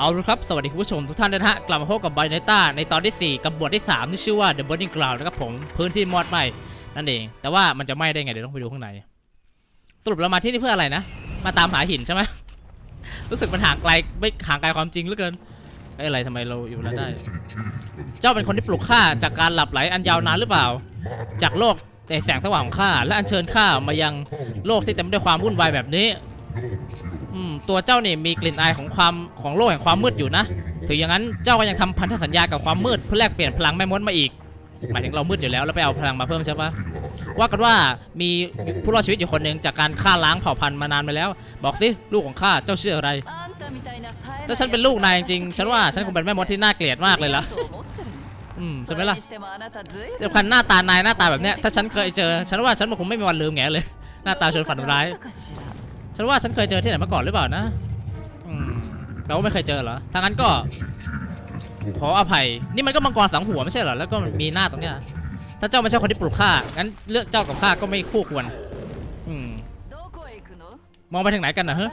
เอาละครับ สวัสดีคุณผู้ชมทุกท่านนะฮะ กลับมาพบกับไบเนต้าในตอนที่ 4 กับบทที่ 3 ที่ชื่อว่า The Burning Ground นะครับผม พื้นที่มอดไหม้นั่นเอง แต่ว่ามันจะไหม้ได้ไง เดี๋ยวต้องไปดูข้างใน สรุปเรามาที่นี่เพื่ออะไรนะ มาตามหาหินใช่ไหม รู้สึกมันห่างไกลไม่ห่างไกลความจริงเหลือเกินเอ้อะไรทำไมเราอยู่แล้วได้ เจ้าเป็นคนที่ปลุกข้าจากการหลับไหลอันยาวนานหรือเปล่า จากโลกแต่แสงสว่างของข้าและอัญเชิญข้ามายังโลกที่เต็มไปด้วยความวุ่นวายแบบนี้ อืมตัวเจ้านี่มีกลิ่นอายของความของโลกแห่งความมืดอยู่นะถึงอย่างนั้นเจ้าก็ยังทำพันธสัญญากับความมืดเพื่อแลกเปลี่ยนพลังแม่มดมาอีก หมายถึงเรามืดอยู่แล้วแล้วไปเอาพลังมาเพิ่มใช่ปะว่ากันว่ามีผู้รอดชีวิตอยู่คนหนึ่งจากการฆ่าล้างเผ่าพันธุ์มานานไปแล้ว บอกสิลูกของข้าเจ้าชื่ออะไรถ้าฉันเป็นลูกนายจริงฉันว่าฉันคงเป็นแม่มดที่น่าเกลียดมากเลยล่ะอืมใช่ไหมล่ะเดี๋ยวคันหน้าตานายหน้าตาแบบเนี้ยถ้าฉันเคยเจอ ฉันว่าฉันคงไม่มีวันลืมแงเลย หน้าตาชวนฝันร้าย ฉันว่าฉันเคยเจอที่ไหนมาก่อนหรือเปล่านะอืมแปลว่าไม่เคยเจอเหรอถ้างั้นก็ ขออภัย นี่มันก็มังกรสังหัวไม่ใช่เหรอ แล้วก็มีหน้าตรงเนี้ย ถ้าเจ้าไม่ใช่คนที่ปลุกข้า งั้นเลือกเจ้ากับข้าก็ไม่คู่ควร อืม มองไปทางไหนกันนะเฮ้ย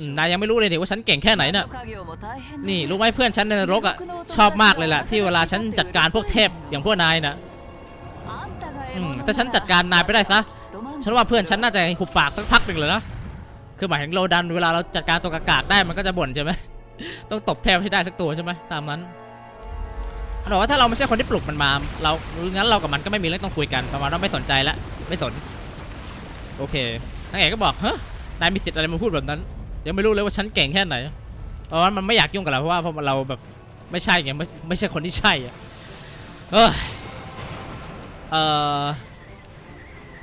อืมนายยังไม่รู้เลยเดี๋ยวว่าฉันเก่งแค่ไหนน่ะ นี่รู้ไหมเพื่อนฉันในนรกอะชอบมากเลยแหละที่เวลาฉันจัดการพวกเทพอย่างพวกนายนะอืมถ้าฉันจัดการนายไปได้ซะ ฉันว่าเพื่อนฉันน่าจะหุบปากสักพักหนึ่งเลยนะคือหมายถึงโลดันเวลาเราจัดการตัวกากๆได้มันก็จะบ่นใช่ไหมต้องตบแทบให้ได้สักตัวใช่ไหมตามนั้นมันบอกว่าถ้าเราไม่ใช่คนที่ปลุกมันมา เรางั้นเรากับมันก็ไม่มีเรื่องต้องคุยกันประมาณว่าไม่สนใจละไม่สน โอเคนางเอกก็บอกเฮ้ยนายมีสิทธิ์อะไรมาพูดแบบนั้นยังไม่รู้เลยว่าฉันเก่งแค่ไหนเพราะว่ามันไม่อยากยุ่งกับเราเพราะว่าเพราะเราแบบไม่ใช่ไงไม่ไม่ใช่คนที่ใช่อะเออเออ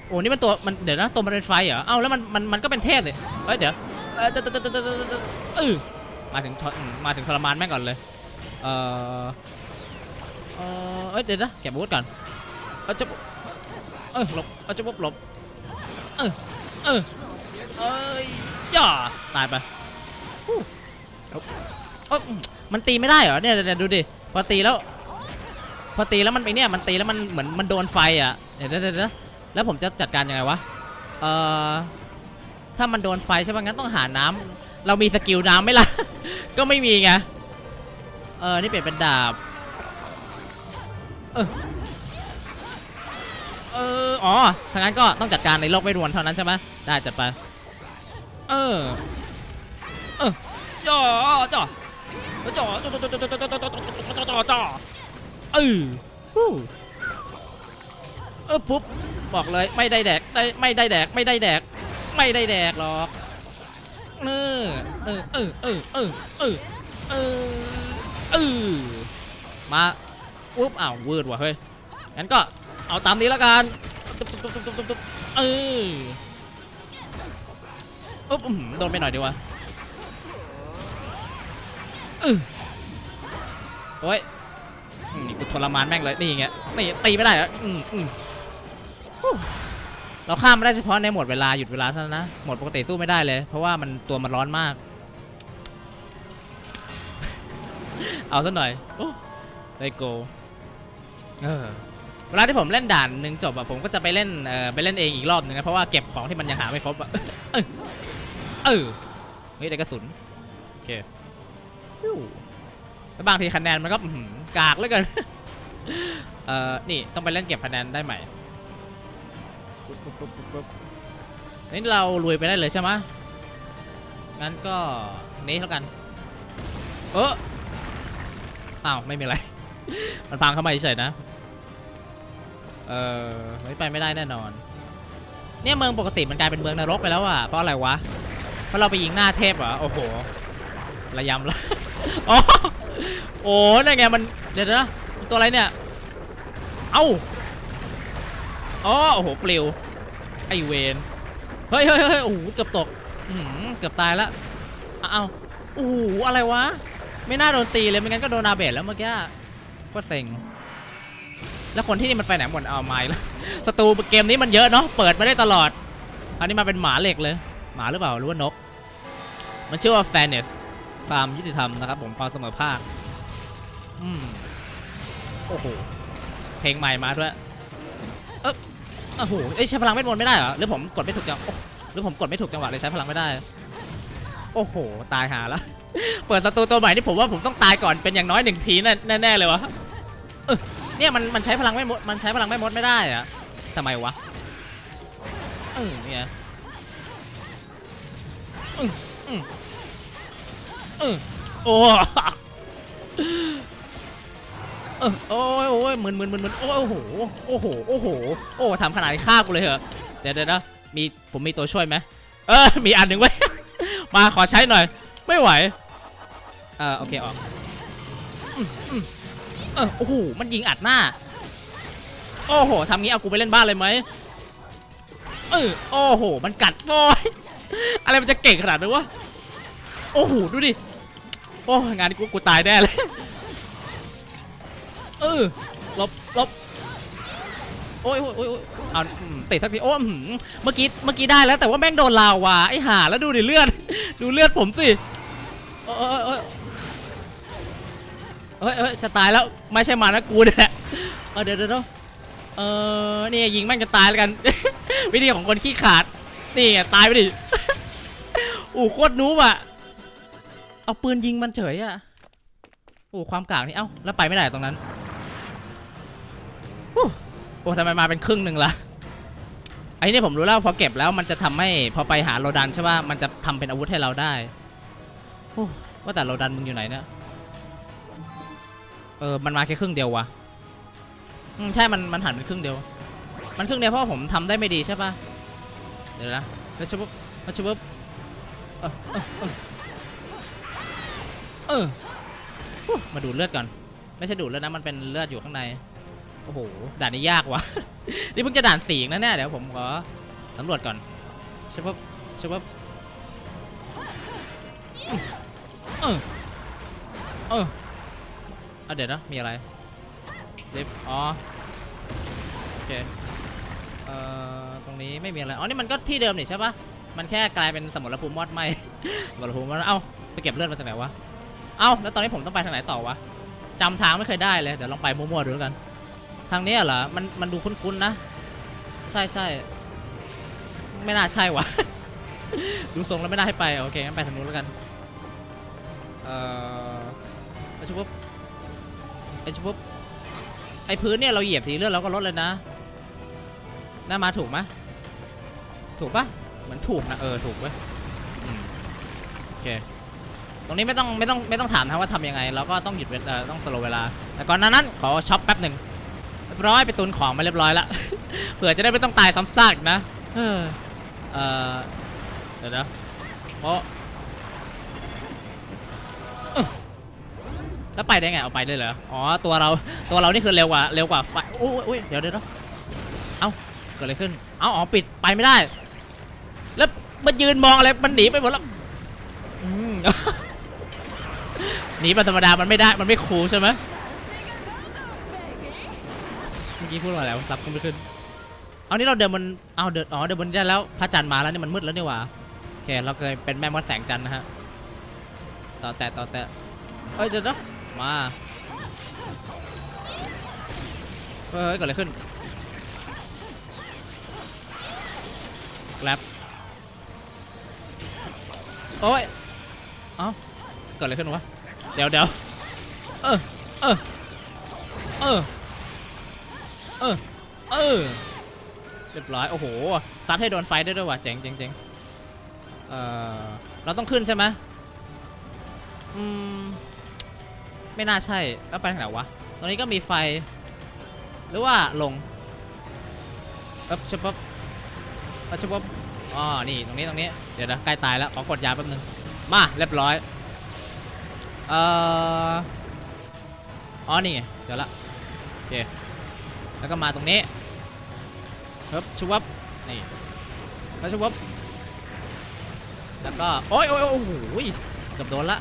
โอ้นี่มันตัวมันเดี๋ยวนะตัวมันเป็นไฟเหรอเอ้าแล้วมันมันมันก็เป็นเทพเลยเฮ้ยเดี๋ยวเออจะจะจะจะเออมาถึงทรอืมาถึงทรมานแม่งก่อนเลยเออเออเอ้ยเดี๋ยวนะเก็บอาวุธก่อนเออจะเออหลบเออจะปุ๊บหลบเออเออเอ้ยย่าตายไปเออมมันตีไม่ได้เหรอเนี่ยเดี๋ยวดูดิพอตีแล้ว พอตีแล้วมันไปเนี่ยมันตีแล้วมันเหมือนมันโดนไฟอะเดี๋ยวเดี๋ยวเดี๋ยวเดี๋ยว แล้วผมจะจัดการยังไงวะเอ่อถ้ามันโดนไฟใช่ปะงั้นต้องหาน้ำเรามีสกิลน้ำไหมล่ะ ก็ไม่มีไงเออนี่เปลี่ยนเป็นดาบเออเอออ๋อทางนั้นก็ต้องจัดการในโลกเวทมนเท่านั้นใช่ไหมได้จัดไปเออเออจ่อจ่อจ่อจ่อจ่อจ่อจ่อจ่อจ่อจ่อจ่ออเออฮู้ เออปุ๊บบอกเลยไม่ได้แดกได้ไม่ได้แดกไม่ได้แดก ไม่ได้แดกหรอกเออเออเออเออเออเออเออเออมาอุ๊บอ้าววืดว่ะเฮ้ยงั้นก็เอาตามนี้แล้วกันเอออุ๊บอื้อหือโดนไปหน่อยดีวะอือโอ้ยนี่กูทรมานแม่งเลยนี่ไงนี่ตีไม่ได้เหรออืมอืม เราข้ามไม่ได้เฉพาะในหมดเวลาหยุดเวลาเท่านั้นนะหมดปกติสู้ไม่ได้เลย เพราะว่ามันตัวมันร้อนมาก เอาซะหน่อยโอ้ได้โกเออเวลาที่ผมเล่นด่านหนึ่งจบอะผมก็จะไปเล่นเออไปเล่นเองอีกรอบหนึ่งนะเพราะว่าเก็บของที่มันยังหาไม่ครบอะเออเออเฮ้ยได้กระสุนโอเคแล้วบางทีคะแนนมันก็กากเหลยกันเอ่อนี่ต้องไปเล่นเก็บคะแนนได้ใหม่ ปุ๊บปุ๊บปุ๊บปุ๊บปุ๊บนี่เราลุยไปได้เลยใช่ไหมงั้นก็นี้เท่ากัน เอออ้าวไม่มีอะไร มันพังเข้ามาเฉยๆนะ เออไม่ไปไม่ได้แน่นอน เนี่ยเมืองปกติมันกลายเป็นเมืองนรกไปแล้วอะเพราะอะไรวะ เพราะเราไปยิงหน้าเทพเหรอ โอ้โห ระยำละอ๋อโอ้นั่นไงมัน เดี๋ยวนะ ตัวอะไรเนี่ย เอ้าอ๋อโอ้โห ปลิว ไอเวนเฮ้ยเฮ้ยเฮ้ยโอ้โหเกือบตกอือหือเกือบตายละอ้าโอ้โหอะไรวะ ไม่น่าโดนตีเลยไม่งั้นก็โดนอาเบตแล้วเมื่อกี้ก็เซ็งแล้วคนที่นี่มันไปไหนหมดเอาไม้แล้วศัตรูเกมนี้มันเยอะเนาะเปิดมาได้ตลอด อันนี้มาเป็นหมาเหล็กเลย หมาหรือเปล่าหรือว่านก มันชื่อว่า fairness ความยุติธรรมนะครับผมความเสมอภาคอืมโอ้โหเพลงใหม่มาด้วย โอ้โหเอ้ยใช้พลังเวทมนต์ไม่ได้เหรอหรือผมกดไม่ถูกจังหรือผมกดไม่ถูกจังหวะเลยใช้พลังไม่ได้ โอ้โห ตายหาล้วเปิดศัตรูตัวใหม่นี่ผมว่าผมต้องตายก่อนเป็นอย่างน้อยหนึ่งทีแน่แน่ๆเลยวะเออเนี่ยมันมันใช้พลังไม่หมดมันใช้พลังไม่หมดไม่ได้อะทำไมวะอืมเนี่ยอืมอืมอืมโอ้ เออโอ้ยโอ้ยมึนมึนมึนมึนโอ้โอ้โหโอ้โหโอ้โหโอ้ทำขนาดฆ่ากูเลยเหรอเดี๋ยวเดี๋ยวนะมีผมมีตัวช่วยไหมเออมีอันหนึ่งไว้มาขอใช้หน่อย ไม่ไหวเออโอเคออกเออโอ้โหมันยิงอัดหน้า โอ้โหทำงี้เอากูไปเล่นบ้านเลยไหมเออโอ้โห มันกัดโอ้ยอะไรมันจะเก่งขนาดนี้วะโอ้โหดูดิโอ้งานนี้กูกูตายแน่เลย ออหลบหลบโอ้ยโอ้ยโอ้ยเอาอืมติดสักทีโอ้เมื่อกี้เมื่อกี้ได้แล้วแต่ว่าแม่งโดนลาวาไอ้ห่าแล้วดูดิเลือด ดูเลือดผมสิโอ้ยโอ้ยเอ้ยเอ้ยจะตายแล้วไม่ใช่มานะกูเนี่ยแหละเดี๋ยวเดี๋ยวเออนี่ยิงแม่งจะตายแล้วกัน วิธีของคนขี้ขาดนี่ไงตายไปดิอู้โคตรนูบอะเอาปืนยิงมันเฉยอะโอ้ความกากนี่เอ้าแล้วไปไม่ได้ตรงนั้น โอ้ทำไมมาเป็นครึ่งหนึ่งล่ะไอ้นี่ผมรู้แล้วพอเก็บแล้วมันจะทำให้พอไปหาโรดันใช่ป่ะมันจะทำเป็นอาวุธให้เราได้โอ้ว่าแต่โรดันมึงอยู่ไหนเนี่ยเออมันมาแค่ครึ่งเดียววะอืมใช่มันมันหันเป็นครึ่งเดียว มันครึ่งเดียวเพราะว่าผมทำได้ไม่ดีใช่ป่ะเดี๋ยวนะแล้วชุบแล้วชุบเออเออเออเออฮู้มาดูดเลือดก่อน ไม่ใช่ดูดเลือดนะมันเป็นเลือดอยู่ข้างใน โอ้โห ด่านนี้ยากว่ะ นี่เพิ่งจะด่านสีงนะเนี่ยเดี๋ยวผมขอสำรวจก่อนใช่ปะใช่ปะเออเออเอาเดี๋ยวนะ มีอะไรลิฟอ๋อ โอเค เอ่อ ตรงนี้ไม่มีอะไร อ๋อ นี่มันก็ที่เดิมนี่ใช่ปะมันแค่กลายเป็นสมุนภูมิมอดไหมสมุนภูมิมอดเอ้า ไปเก็บเลือดมาจากไหนวะ เอ้า แล้วตอนนี้ผมต้องไปทางไหนต่อวะจำทางไม่เคยได้เลย เดี๋ยวลองไปมั่วๆดูแล้วกัน ทางนี้เหรอ มันมันดูคุ้นๆนะ ใช่ใช่ไม่น่าใช่วะ ดูทรงแล้วไม่น่าให้ไป โอเคงั้นไปทางนู้นแล้วกัน เอ่อไอชุบไอชุบไอพื้นเนี่ยเราเหยียบทีเลือดเราก็ลดเลยนะน่ามาถูกไหมถูกปะเหมือนถูกนะเออถูกเว้ยโอเคตรงนี้ไม่ต้องไม่ต้องไม่ต้องถามนะว่าทำยังไง เราก็ต้องหยุดเวลาต้องสโลเวลา แต่ก่อนหนานั้นขอช็อปแป๊บหนึ่ง บร้อยไปตุนของมาเรียบร้อยละ เผื่อจะได้ไม่ต้องตายซ้ำซากนะ เออเออเดี๋ยวนะเพราะแล้วไปได้ไงเอาไปได้เหรอ อ๋อตัวเราตัวเรานี่คือเร็วกว่าเร็วกว่าไฟโอ้ยโอ้ยเดี๋ยวเดี๋ยวเดี๋ยวเอ้าเกิดอะไรขึ้น เอ้าอ๋อปิดไปไม่ได้ แล้วมันยืนมองอะไรมันหนีไปหมดแล้วหนีไปธรรมดามันไม่ได้มันไม่คูลใช่ไหม มื่อกี้พูดว่าอะไรวซับก็ไม่ขึ้น เอานี่เราเดินบนเอาเดินอ๋อเดินบนได้แล้วพระจันทร์มาแล้วนี่มันมืดแล้วนี่หว่าโอเคเราเคยเป็นแม่มดแสงจันทร์นะฮะต่อแตะต่อแตะเอ้ยเดี๋ยวนะมาเฮ้ยเฮ้ยเกิดอะไรขึ้นแกลบโอ้ยเอ้าเกิดอะไรขึ้นวะเดี๋ยวเดี๋ยวเออเออเออ เออ เออ เรียบร้อย โอ้โห ซัดให้โดนไฟได้ด้วยว่ะ เจ๋งเจ๋งเจ๋งเออเราต้องขึ้นใช่ไหมอืม ไม่น่าใช่ แล้วไปทางไหนวะ ตรงนี้ก็มีไฟ หรือว่าลงเอ๊บชับปั๊บเอ๊บชับปั๊บอ๋อ นี่ตรงนี้ตรงนี้ เดี๋ยวนะใกล้ตายแล้ว ขอกดยาแป๊บนึง มา เรียบร้อย เอ่อ อ๋อ นี่ไงเจอละโอเค แล้วก็มาตรงนี้ครับชุบวับนี่แล้วชุบวับแล้วก็โอ้ยโอ้ยโอ้โหเกือบโดนละ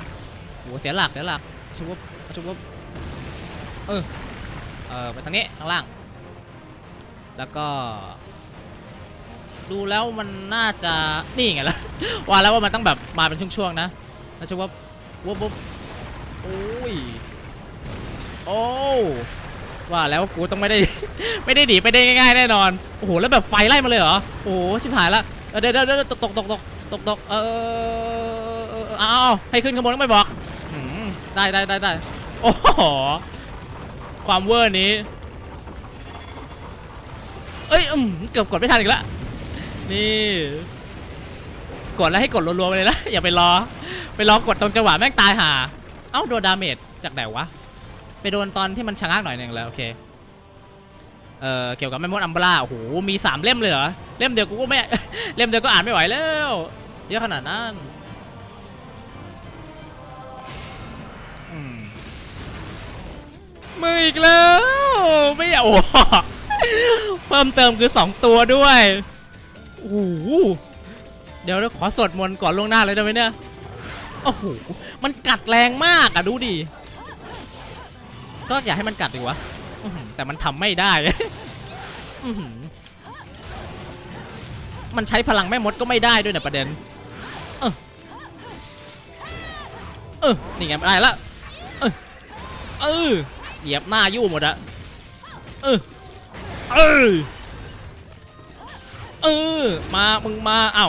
โหเสียหลักเสียหลักชุบวับชุบวับเออเออไปทางนี้ข้างล่าง แล้วก็ ดูแล้วมันน่าจะนี่ไงล่ะว่าแล้วว่ามันต้องแบบมาเป็นช่วงๆนะแล้วชุบวับวับวับโอ้ยโอ้ ว่าแล้วกูต้องไม่ได้ ไม่ได้หนีไปได้ง่ายๆแน่นอน โอ้โหแล้วแบบไฟไล่มาเลยเหรอ โอ้โหชิบหายละเดี๋ยวเดี๋ยวตกตกตกตกตกตกเออเอาให้ขึ้นข้างบนก็ไม่บอกได้ได้ได้ได้โอ้โหความเวอร์นี้ เอ้ยอืมเกือบกดไม่ทันอีกแล้วนี่กดแล้วให้กดรัวๆไปเลยนะอย่าไปรอ ไปรอกดตรงจังหวะแม่งตายห่าเอ้าโดนดาเมจจากไหนวะ โดนตอนที่มันชะงักหน่อยหนึ่งแล้วโอเค เอ่อเกี่ยวกับแม่มดอัมบราโอ้โหมีสามเล่มเลยเหรอ เล่มเดียวกูก็ไม่ เล่มเดียวก็อ่านไม่ไหวแล้วเยอะขนาดนั้นมืออีกแล้ว ไม่อยากโอ้เพิ่มเติมคือ2ตัวด้วยโอ้โหเดี๋ยวเราขอสวดมนต์ก่อนล่วงหน้าเลยได้ไหมเนี่ยโอ้โหมันกัดแรงมากอะดูดิ ก็อยากให้มันกัดดีวะแต่มันทำไม่ได้มันใช้พลังแม่มดก็ไม่ได้ด้วยนะประเด็น เออเออนี่ไงได้ละ เออเออเหยียบหน้ายู่หมดอะเออเออเออมามึงมาเอ้า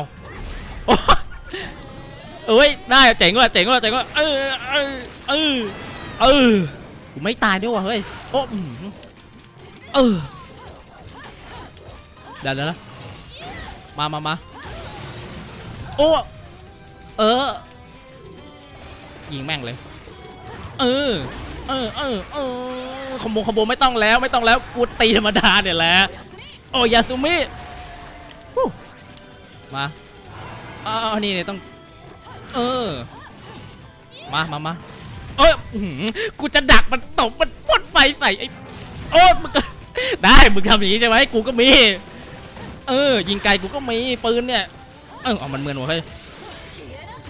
โอ้เอ้ยได้เจ๋งว่ะเจ๋งว่ะเจ๋งว่ะเออเออเออเออ กูไม่ตายด้วยว่ะเฮ้ยโอ้เออเดี๋ยวเดี๋ยวนะมามามาโอ้เออยิงแม่งเลย เออ เออเออเออขโมยขโมยไม่ต้องแล้วไม่ต้องแล้วกูตีธรรมดาเนี่ยแหละโอ้ยาซุมิมาอ้าวนี่เนี่ยต้อง เออ มามามา เอ้ยอื้อหือกูจะดักมันตบมันพ่นไฟใส่ไอ้โอ้มึงก็ได้ มึงทำอย่างนี้ใช่ไหมกูก็มี เออ ยิงไกลกูก็มีปืนเนี่ย เออเอามันเหมือนวะเฮ้ย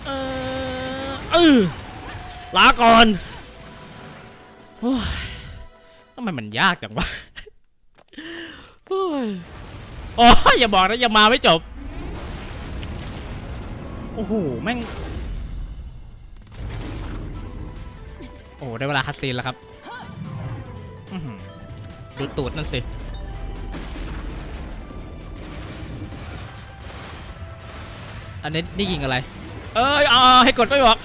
เออเออลาก่อนโอ้ยทำไมมันยากจังวะโอ้ยโอ้ยอย่าบอกนะยังมาไม่จบ โอ้โห แม่ง โอ้ได้เวลาคัดซีนแล้วครับดูตูดนั่นสิ อันนี้นี่ยิงอะไร เอ้ยเอาให้กดไม่บอก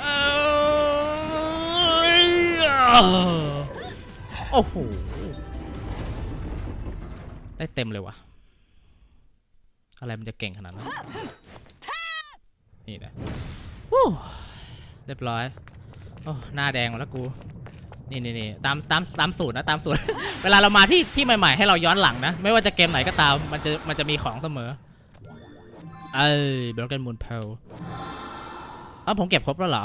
โอ้โห ได้เต็มเลยวะอะไรมันจะเก่งขนาดนั้น นี่นะเรียบร้อย โอ้หน้าแดงหมดแล้วกู นี่นี่นี่ตามตามตามสูตรนะตามสูตร เวลาเรามาที่ที่ใหม่ๆให้เราย้อนหลังนะ ไม่ว่าจะเกมไหนก็ตาม มันจะมันจะมีของเสมอ เอ้ยบล็อกเกนมูนเพลอ้าวผมเก็บครบแล้วเหรอ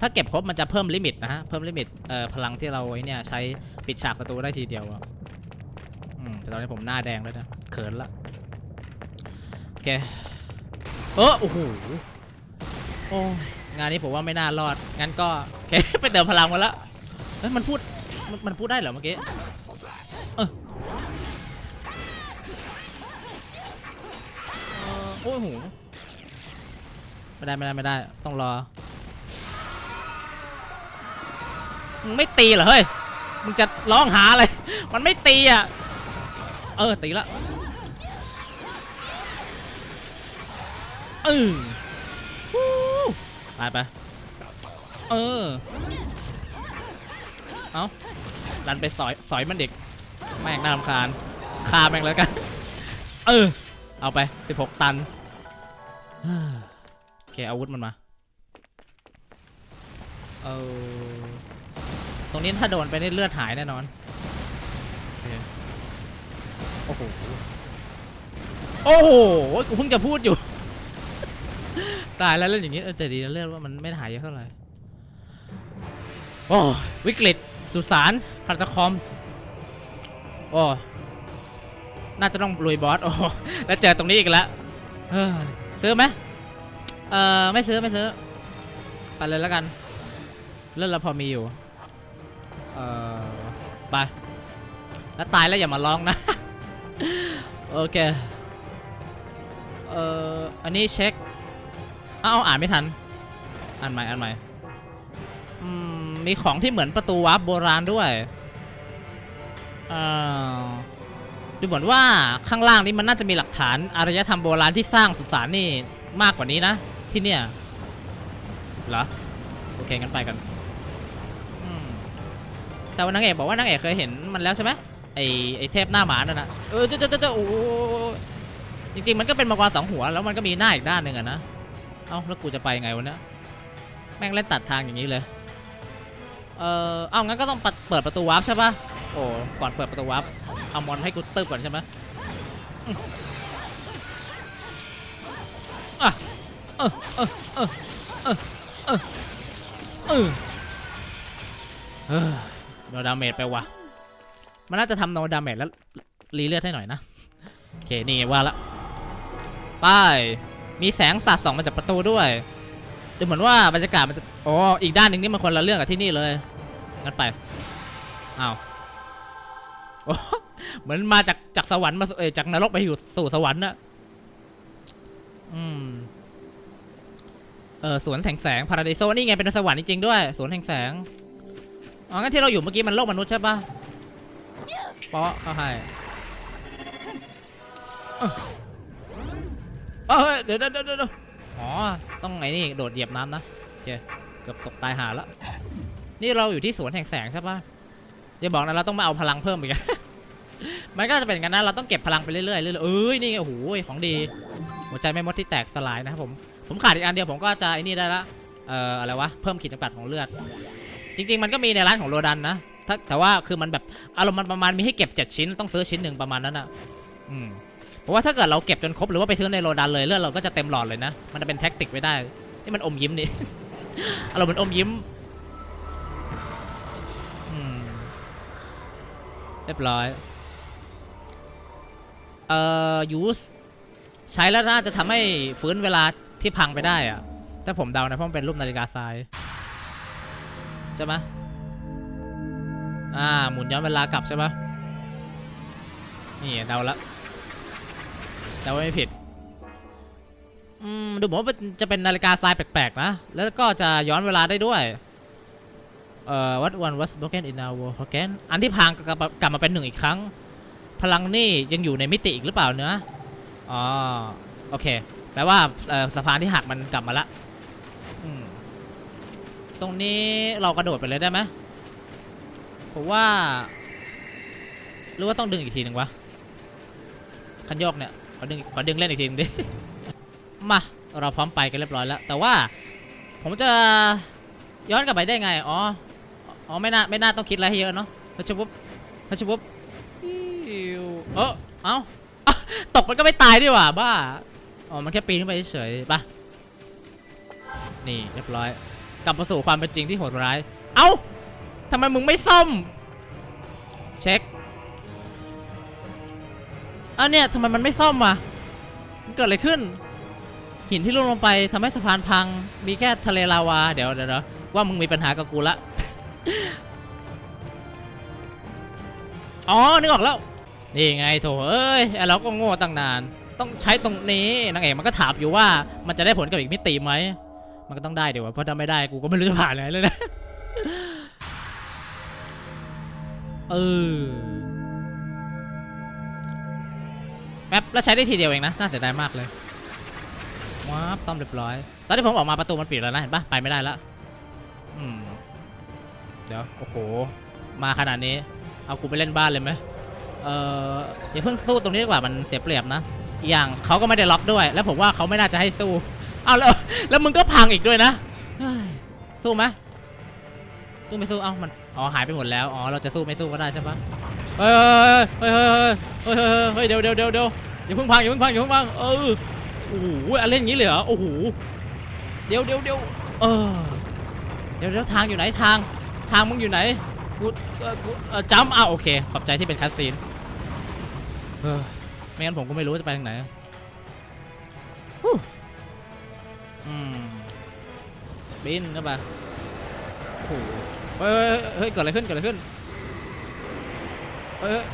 ถ้าเก็บครบมันจะเพิ่มลิมิตนะฮะ เพิ่มลิมิตเอ่อพลังที่เราไอ้เนี่ยใช้ปิดฉากประตูได้ทีเดียวอะอืมแต่ตอนนี้ผมหน้าแดงแล้วนะ เขินละ โอเค เออโอ้โห โอ้ งานนี้ผมว่าไม่น่ารอด งั้นก็โอเคไปเติมพลังมาแล้วเฮ้ยมันพูดมันมันพูดได้เหรอเมื่อกี้เออเออโอ้ยโหไม่ได้ไม่ได้ไม่ได้ ต้องรอ มึงไม่ตีเหรอเฮ้ย มึงจะร้องหาอะไร มันไม่ตีอะ เออตีละเออ ไปไป เออ เอาดันไปสอยสอยมันเด็ก แม่งน่ารำคาญคาแม่งแล้วกัน เออ เอาไป 16 ตันโอเคอาวุธมันมา เออ ตรงนี้ถ้าโดนไปนี่เลือดหายแน่นอน โอเคโอ้โห โอ้โห กูเพิ่งจะพูดอยู่ ตายแล้วเล่นอย่างนี้เออแต่ดีนะเลือดว่ามันไม่ได้หายเยอะเท่าไหร่โอ้วิกฤตสุสานพัตตาคอมส์โอ้น่าจะต้องลุยบอสโอ้แล้วเจอตรงนี้อีกแล้วเฮ้ยซื้อไหมเออไม่ซื้อไม่ซื้อไปเลยแล้วกันเล่นเราพอมีอยู่เออไปแล้วตายแล้วอย่ามาร้องนะ โอเค เอออันนี้เช็คเอ้าอ่านไม่ทันอ่านใหม่อ่านใหม่อืมมีของที่เหมือนประตูวาร์ปโบราณด้วยเอ่อดูเหมือนว่าข้างล่างนี้มันน่าจะมีหลักฐานอารยธรรมโบราณที่สร้างสุสานนี่มากกว่านี้นะ ที่เนี่ยเหรอโอเคงั้นไปกันแต่ว่านางเอกบอกว่านางเอกเคยเห็นมันแล้วใช่ไหมไอไอเทพหน้าหมานั่นนะเออเจ้าเจ้าเจ้าโอ้จริงๆมันก็เป็นมังกรสองหัวแล้วมันก็มีหน้าอีกด้านหนึ่งอะนะ เอ้าแล้วกูจะไปไงวะเนี่ยแม่งเล่นตัดทางอย่างนี้เลย เออเอางั้นก็ต้องเปิดประตูวาร์ปใช่ปะโอ้ก่อนเปิดประตูวาร์ปเอามอนให้กูตึบก่อนใช่ไหมอะเออเออเออเออเออเออเออโนดาเมจไปวะมันน่าจะทำโนดาเมจแล้วรีเลือดให้หน่อยนะ โอเค นี่ว่าละ ไป มีแสงสาดส่องมาจากประตูด้วย ดูเหมือนว่าบรรยากาศมันจะอ๋ออีกด้านหนึ่งนี่มันคนละเรื่องกับที่นี่เลยงั้นไปอ้าวโอ้เหมือนมาจากจากสวรรค์มาสู่เอยจากนรกไปอยู่สู่สวรรค์น่ะอืมเออสวนแห่งแสงพาราไดโซนี่ไงเป็นสวรรค์จริงๆด้วยสวนแห่งแสงอ๋องั้นที่เราอยู่เมื่อกี้มันโลกมนุษย์ใช่ปะเปาะเขาให้ เอ้อเอ้ยเดี๋ยวเดี๋ยวเดี๋ยวเดี๋ยวอ๋อ ต้องไงนี่โดดเหยียบน้ำนะโอเคเกือบตกตายหาแล้วนี่เราอยู่ที่สวนแห่งแสงใช่ปะอย่าบอกนะเราต้องมาเอาพลังเพิ่มอีกอะมันก็จะเป็นอย่างนั้นนะเราต้องเก็บพลังไปเรื่อยๆเรื่อยๆเอ้ยนี่ไงโอ้โหของดี หัวใจแม่มดที่แตกสลายนะครับผมผมขาดอีกอันเดียวผมก็จะไอ้นี่ได้ละเอ่ออะไรวะเพิ่มขีดจำกัดของเลือด จริง ๆ มันก็มีในร้านของโรดันนะถ้าแต่ว่าคือมันแบบอารมณ์มันประมาณมีให้เก็บ 7 ชิ้นต้องซื้อชิ้นหนึ่งประมาณนั้นอะ อืม เพราะว่าถ้าเกิดเราเก็บจนครบหรือว่าไปซื้อในโรดันเลยเลือดเราก็จะเต็มหลอดเลยนะ มันจะเป็นแท็กติกไว้ได้ นี่มันอมยิ้มนี่อารมณ์เหมือนอมยิ้มเรียบร้อย เอ่อ use ใช้แล้วน่าจะทำให้ฟื้นเวลาที่พังไปได้อะถ้าผมเดานะเพราะมันเป็นรูปนาฬิกาทรายใช่ไหมอ่า หมุนย้อนเวลากลับใช่ปะนี่เดาละ เดาไม่ผิด อืม ดูเหมือนว่ามันจะเป็นนาฬิกาทรายแปลกๆนะ แล้วก็จะย้อนเวลาได้ด้วย เอ่อ what one was broken in our world again อันที่พังกลับมากลับมาเป็นหนึ่งอีกครั้ง พลังนี่ยังอยู่ในมิติอีกหรือเปล่าเนื้ออ๋อ โอเค แปลว่าสะพานที่หักมันกลับมาละตรงนี้เรากระโดดไปเลยได้ไหมผมว่า หรือว่าต้องดึงอีกทีหนึ่งวะ คันโยกเนี่ย ขอดึงขอดึงเล่นอีกทีนึงดิ มาเราพร้อมไปกันเรียบร้อยแล้ว แต่ว่าผมจะย้อนกลับไปได้ไง อ๋อ อ๋อไม่น่าไม่น่าต้องคิดอะไรให้เยอะเนาะพัชบุบพัชบุบเออเอ้าตกมันก็ไม่ตายดีว่าบ้า อ๋อ มันแค่ปีนขึ้นไปเฉยๆปะนี่เรียบร้อย กลับมาสู่ความเป็นจริงที่โหดร้าย เอ้าทำไมมึงไม่ซ่อม เช็ค อ้าวเนี่ยทำไมมันไม่ซ่อมอะมันเกิดอะไรขึ้น หินที่ร่วงลงไปทำให้สะพานพัง มีแค่ทะเลลาวา เดี๋ยวเดี๋ยวว่ามึงมีปัญหากับกูละ อ๋อ นึกออกแล้ว นี่ไงโถเอ้ยเราก็โง่ตั้งนาน ต้องใช้ตรงนี้นางเอกมันก็ถามอยู่ว่ามันจะได้ผลกับอีกมิติไหม มันก็ต้องได้เดี๋ยวเพราะถ้าไม่ได้กูก็ไม่รู้จะผ่านอะไรเลยนะ เออ แป๊บแล้วใช้ได้ทีเดียวเองนะ น่าเสียดายมากเลยว้าบซ่อมเรียบร้อย ตอนที่ผมออกมาประตูมันปิดแล้วนะ เห็นปะไปไม่ได้ละอืม เดี๋ยว โอ้โห มาขนาดนี้ เอากูไปเล่นบ้านเลยไหมเอออย่าเพิ่งสู้ตรงนี้ดีกว่ามันเสียเปรียบนะ อย่างเขาก็ไม่ได้ล็อกด้วย แล้วผมว่าเขาไม่น่าจะให้สู้ เอาแล้ว แล้วมึงก็พังอีกด้วยนะ สู้ไหมสู้ไม่สู้ เอ้ามัน อ๋อหายไปหมดแล้ว อ๋อเราจะสู้ไม่สู้ก็ได้ใช่ปะ เฮ้ยเฮ้ยเฮ้ยเฮ้ยเฮ้ยเดี๋ยวเดี๋ยวเดี๋ยวเดี๋ยวอย่าเพิ่งพังอย่าเพิ่งพังอย่าเพิ่งพังเออโอ้โหอะไรอย่างงี้เลยเหรอโอ้โหเดี๋ยวเดี๋ยวเดี๋ยวเออเดี๋ยวเดี๋ยวทางอยู่ไหนทางทางมึงอยู่ไหนกูกูจำอ้าวโอเค ขอบใจที่เป็นคัสซีนเออไม่งั้นผมก็ไม่รู้จะไปทางไหนอืมบินเข้าไปโอ้โหเฮ้ยเฮ้ยเฮ้ยเกิดอะไรขึ้นเกิดอะไรขึ้น เฮ้ยเฮ้ย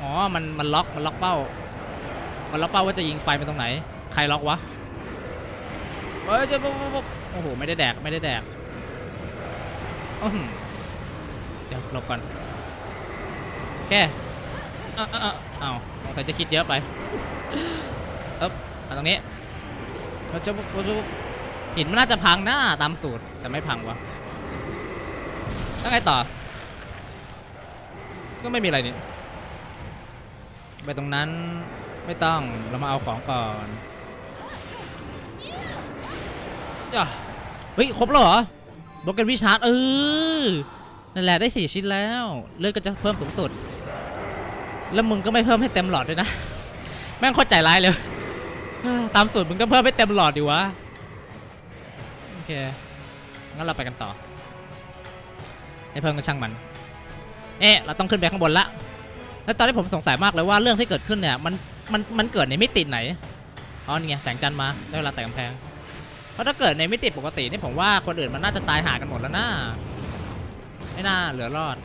อ๋อ มัน มันล็อก มันล็อกเป้า มันล็อกเป้าว่าจะยิงไฟไปตรงไหน ใครล็อกวะ เฮ้ยจะปุ๊บปุ๊บปุ๊บโอ้โห ไม่ได้แดก ไม่ได้แดกอื้ออเดี๋ยวหลบก่อน แค่อ้าวอ้าวอ้าวสงสัยจะคิดเยอะไป เอ๊บมาตรงนี้เราจะปุ๊บปุ๊บปุ๊บหินมันน่าจะพังนะตามสูตร แต่ไม่พังวะแล้วไงต่อ ก็ไม่มีอะไรนี่ไปตรงนั้นไม่ต้องเรามาเอาของก่อนอะเฮ้ยครบแล้วเหรอบล็อกเกนวิชาร์ดเออนั่นแหละได้สี่ชิ้นแล้วเลือดก็จะเพิ่มสูงสุด แล้วมึงก็ไม่เพิ่มให้เต็มหลอดด้วยนะ แม่งโคตรใจร้ายเลยตามสูตรมึงก็เพิ่มให้เต็มหลอดดิวะโอเคงั้นเราไปกันต่อให้เพิ่มก็ช่างมัน เอ๊ะเราต้องขึ้นไปข้างบนละ แล้วตอนนี้ผมสงสัยมากเลยว่าเรื่องที่เกิดขึ้นเนี่ยมันมันมันเกิดในมิติไหน อ๋อนี่ไงแสงจันทร์มาได้เวลาแต่กำแพง เพราะถ้าเกิดในมิติปกตินี่ผมว่าคนอื่นมันน่าจะตายหากันหมดแล้วนะไม่น่าเหลือรอด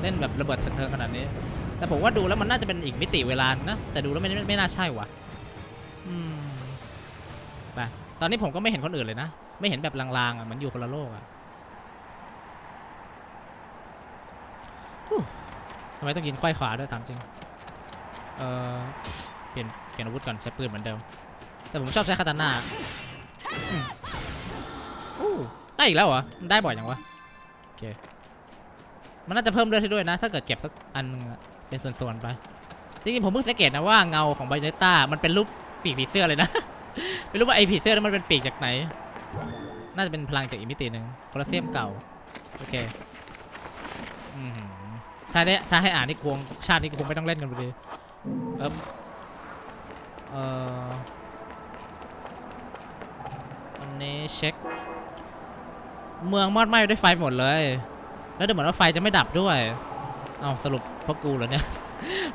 เล่นแบบระเบิดเถิงขนาดนี้ แต่ผมว่าดูแล้วมันน่าจะเป็นอีกมิติเวลานะ แต่ดูแล้วไม่ไม่ไม่น่าใช่วะอืมไปตอนนี้ผมก็ไม่เห็นคนอื่นเลยนะ ไม่เห็นแบบลางๆอะเหมันอยู่คนละโลกอะ ทำไมต้องยิงควายขวาด้วยถามจริง เออเปลี่ยนเปลี่ยนอาวุธก่อนใช้ปืนเหมือนเดิม แต่ผมชอบใช้คาตาน่าได้อีกแล้วเหรอ ได้บ่อยจังวะ โอเค มันน่าจะเพิ่มเลือดให้ด้วยนะ ถ้าเกิดเก็บสักอันเป็นส่วนๆไป จริงๆผมเพิ่งสังเกตนะว่าเงาของไบเนต้ามันเป็นรูปปีกผีเสื้อเลยนะ ไม่รู้ว่าไอผีเสื้อนั้นมันเป็นปีกจากไหน น่าจะเป็นพลังจากอีมิติหนึ่งโคลอเซียมเก่า โอเค อืม ถ้าได้ถ้าให้อ่านนี่คงชาตินี้คงไม่ต้องเล่นกันเลยเออเอออันนี้เช็ค เมืองมอดไหม้ด้วยไฟหมดเลย แล้วดูเหมือนว่าไฟจะไม่ดับด้วย เอาสรุปพราะกูเหรอเนี่ย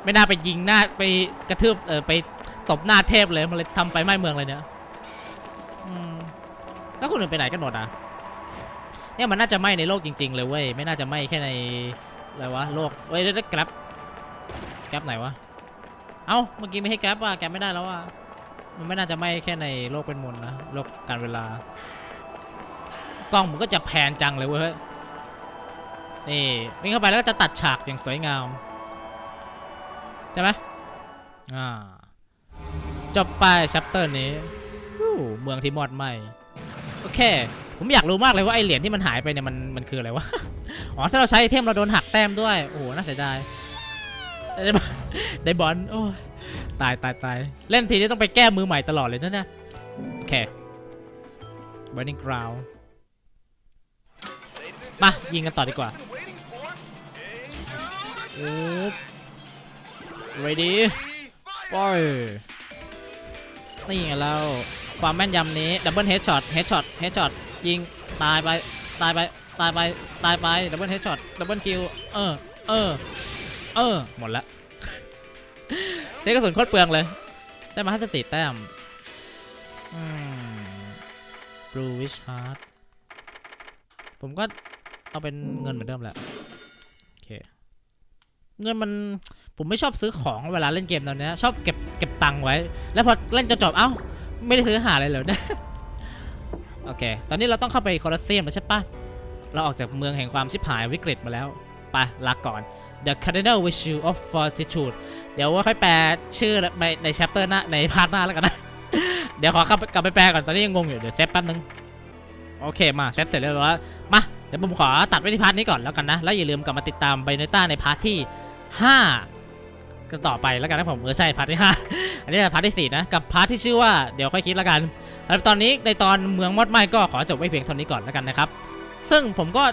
ไม่น่าไปยิงหน้าไปกระทืบเออไปตบหน้าเทพเลยมันเลยทำไฟไหม้เมืองเลยเนี่ยอืมแล้วคนอื่นไปไหนกันหมดอะเนี่ยมันน่าจะไหม้ในโลกจริง ๆ เลยเว้ยไม่น่าจะไหม้แค่ใน อะไรวะโลกเว้ยได้แกร็บแกร็บไหนวะ เอ้า เมื่อกี้ไม่ให้แกร็บว่ะแกร็บไม่ได้แล้วว่ะ มันไม่น่าจะไม้แค่ในโลกเป็นมนนะ โลกการเวลา กล้องมันก็จะแพนจังเลยเว้ย นี่วิ่งเข้าไปแล้วก็จะตัดฉากอย่างสวยงาม ใช่ไหมอ่า จบไปชัปเตอร์นี้ฮู้เมืองที่มอดไหมโอเค ผมอยากรู้มากเลยว่าไอเหรียญที่มันหายไปเนี่ยมันมันคืออะไรวะ อ๋อถ้าเราใช้ไอเทมเราโดนหักแต้มด้วย โอ้โหน่าเสียดาย ได้บอลได้บอลโอ้ตายตายตายเล่นทีนี้ต้องไปแก้มือใหม่ตลอดเลยนะเนี่ยโอเค Burning Ground มายิงกันต่อดีกว่าโอ้ ready ปอยนี่ไงเราความแม่นยำนี้ดับเบิลเฮดช็อตเฮดช็อตเฮดช็อต ยิงตายไปตายไปตายไปตายไปดับเบิลเฮดช็อตดับเบิลคิวเออเออเออหมดละใช้กระสุนโคตรเปลืองเลย ได้มาห้าสิบสี่แต้มอืม Blue Wish Heart ผมก็เอาเป็นเงินเหมือนเดิมแหละโอเคเงินมันผมไม่ชอบซื้อของเวลาเล่นเกมตอนนี้ยชอบเก็บเก็บตังค์ไว้ แล้วพอเล่นจนจบเอ้า ไม่ได้ซื้อหาอะไรเลยเนี่ย โอเค ตอนนี้เราต้องเข้าไปคอร์เซียมแล้วใช่ปะเราออกจากเมืองแห่งความชิบหายวิกฤตมาแล้วไปลาก่อน The Cardinal Virtue of Fortitude เดี๋ยวว่าค่อยแปลชื่อในใน chapter หน้าในพาร์ทหน้าแล้วกันนะ เดี๋ยวขอกลับกลับไปแปลก่อน ตอนนี้ยังงงอยู่ เดี๋ยวเซฟแป๊บนึง โอเคมาเซฟเสร็จเรียบร้อยแล้วมา เดี๋ยวผมขอตัดไว้ที่พาร์ทนี้ก่อนแล้วกันนะ แล้วอย่าลืมกลับมาติดตามไบเนต้าในพาร์ทที่ 5 กันต่อไปแล้วกันนะผมเออใช่พาร์ทที่ 5 อันนี้พาร์ทที่ 4 นะ กับพาร์ทที่ชื่อว่าเดี๋ยวค่อยคิดแล้วกัน แล้วตอนนี้ในตอนเมืองมอดไหม้ก็ขอจบไว้เพียงเท่านี้ก่อนแล้วกันนะครับ ซึ่งผมก็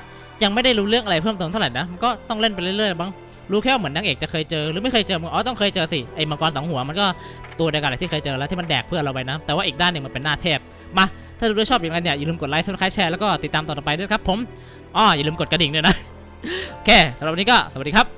ยังไม่ได้รู้เรื่องอะไรเพิ่มเติมเท่าไหร่นะก็ต้องเล่นไปเรื่อยๆบ้างรู้แค่ว่าเหมือนนางเอกจะเคยเจอหรือไม่เคยเจอมึงอ๋อต้องเคยเจอสิไอ้มังกรสองหัวมันก็ตัวเดียวกันแหละที่เคยเจอแล้วที่มันแดกเพื่อนเราไปนะ แต่ว่าอีกด้านหนึ่งมันเป็นหน้าเทพมาถ้าดูด้วยชอบอย่างไรเนี่ยอย่าลืมกดไลค์ซับสไครต์แชร์แล้วก็ติดตามต่อไปด้วยครับผมอ้ออย่าลืมกดกระดิ่งด้วยนะโอเคสำหรับวันนี้ก็สวัสดีครับ